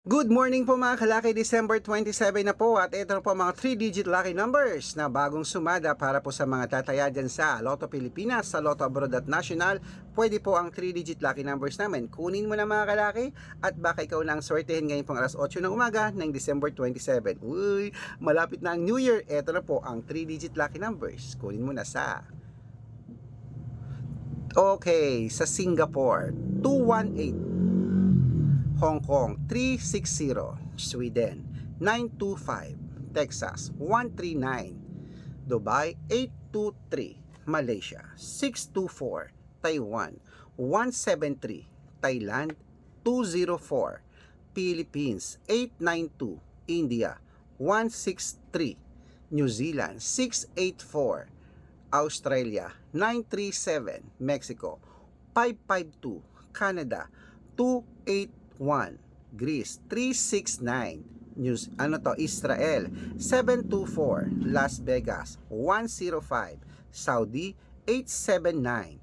Good morning po mga kalaki, December 27 na po at ito na po mga 3-digit lucky numbers na bagong sumada para po sa mga tataya dyan sa Lotto Pilipinas, sa Lotto Abroad at National. Pwede po ang 3-digit lucky numbers namin. Kunin mo na mga kalaki at baka ikaw na ang swertehin ngayon pong alas 8 ng umaga ng December 27. Uy, malapit na ang New Year. Ito na po ang 3-digit lucky numbers. Kunin mo na sa... Okay, sa Singapore, 218. Hong Kong 360, Sweden 925, Texas 139, Dubai 823, Malaysia 624, Taiwan 173, Thailand 204, Philippines 892, India 163, New Zealand 684, Australia 937, Mexico 552, Canada 281, Greece 369, News ano to? Israel 724, Las Vegas 105, Saudi 879,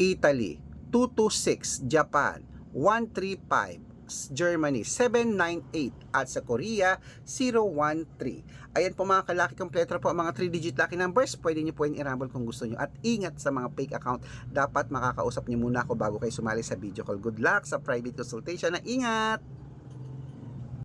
Italy 226, Japan 135, Germany 798 at sa Korea 013. Ayan po mga kalaki kompleto po ang mga 3-digit lucky numbers. Pwede nyo po yung i-rumble kung gusto nyo. At ingat sa mga fake account. Dapat makakausap nyo muna ako bago kayo sumali sa video call. Good luck sa private consultation na ingat!